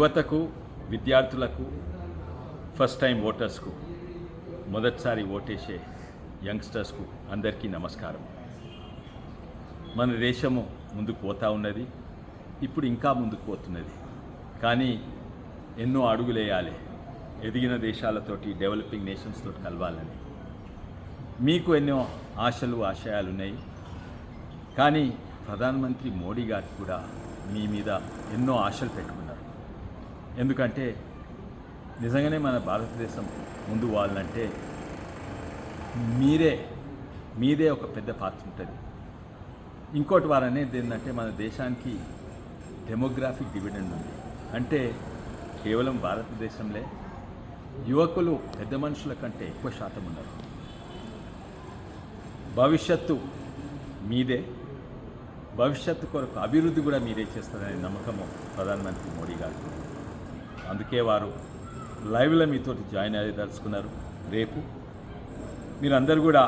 యువతకు విద్యార్థులకు first time ఓటర్స్కు మొదటిసారి ఓటేసే యంగ్స్టర్స్కు అందరికీ నమస్కారం. మన దేశము ముందుకు పోతా ఉన్నది ఇప్పుడు ఇంకా ముందుకు పోతున్నది. కానీ ఎన్నో అడుగులేయాలి ఎదిగిన దేశాలతోటి డెవలపింగ్ నేషన్స్ తోటి కలవాలని. మీకు ఎన్నో ఆశలు ఆశయాలు ఉన్నాయి కానీ ప్రధానమంత్రి మోడీ గారు కూడా మీ మీద ఎన్నో ఆశలు పెట్టుకున్నారు. ఎందుకంటే నిజంగానే మన భారతదేశం ముందు వాళ్ళంటే మీరే మీదే ఒక పెద్ద పాత్ర ఉంటుంది. ఇంకోటి వారు అనేది ఏంటంటే మన దేశానికి డెమోగ్రాఫిక్ డివిడెండ్ ఉంది. అంటే కేవలం భారతదేశంలో యువకులు పెద్ద మనుషుల కంటే ఎక్కువ శాతం ఉన్నారు. భవిష్యత్తు మీదే భవిష్యత్తు కొరకు అభివృద్ధి కూడా మీరే చేస్తారనే నమ్మకము ప్రధానమంత్రి మోడీ గారు అందుకే వారు లైవ్లో మీతోటి జాయిన్ అయ్యదలుచుకున్నారు రేపు మీరందరూ కూడా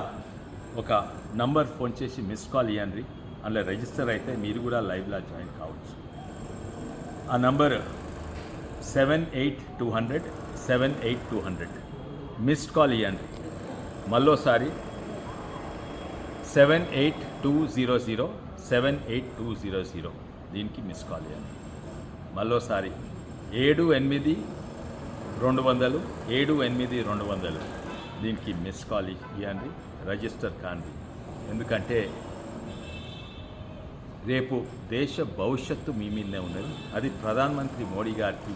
ఒక నంబర్ ఫోన్ చేసి మిస్ కాల్ ఇవ్వండి అందులో రిజిస్టర్ అయితే మీరు కూడా లైవ్లో జాయిన్ కావచ్చు. ఆ number seven eight two hundred seven eight two hundred missed call ఇవ్వండి మళ్ళోసారి seven eight two zero zero seven eight two zero zero దీనికి మిస్ కాల్ ఇవ్వండి మళ్ళోసారి ఏడు ఎనిమిది రెండు వందలు ఏడు ఎనిమిది రెండు వందలు. దీనికి మిస్ కాల్ ఇవ్వండి రిజిస్టర్ కాండి. ఎందుకంటే రేపు దేశ భవిష్యత్తు మీ మీదనే ఉన్నది. అది ప్రధానమంత్రి మోడీ గారికి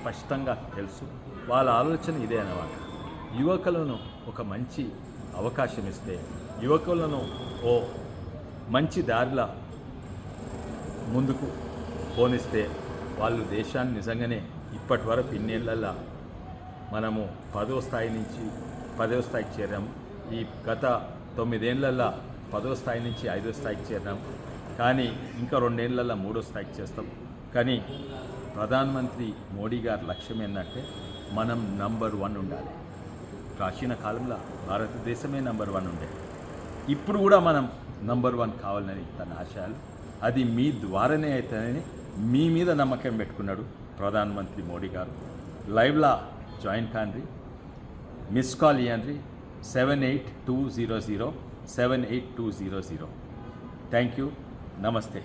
స్పష్టంగా తెలుసు. వాళ్ళ ఆలోచన ఇదే అన్నమాట. యువకులను ఒక మంచి అవకాశం ఇస్తే యువకులను ఓ మంచి దారిలా ముందుకు పోనిస్తే వాళ్ళు దేశాన్ని నిజంగానే ఇప్పటి వరకు ఇన్నేళ్ళల్లో మనము పదో స్థాయి నుంచి పదో స్థాయికి చేరాము ఈ గత తొమ్మిదేళ్ళలో పదో స్థాయి నుంచి ఐదో స్థాయికి చేరాం కానీ ఇంకా రెండేళ్ళలో మూడో స్థాయికి చేస్తాం. కానీ ప్రధానమంత్రి మోడీ గారి లక్ష్యం ఏంటంటే మనం నంబర్ వన్ ఉండాలి. ప్రాచీన కాలంలో భారతదేశమే నంబర్ వన్ ఉండే. ఇప్పుడు కూడా మనం నంబర్ వన్ కావాలని తన ఆశయాలు. అది మీ ద్వారానే అవుతుందని మీ మీద నమ్మకం పెట్టుకున్నాడు ప్రధానమంత్రి మోడీ గారు. లైవ్లా జాయిన్ కాండ్రి. మిస్ కాల్ ఇయ్యండి seven eight two zero zero seven eight two zero zero thank you నమస్తే.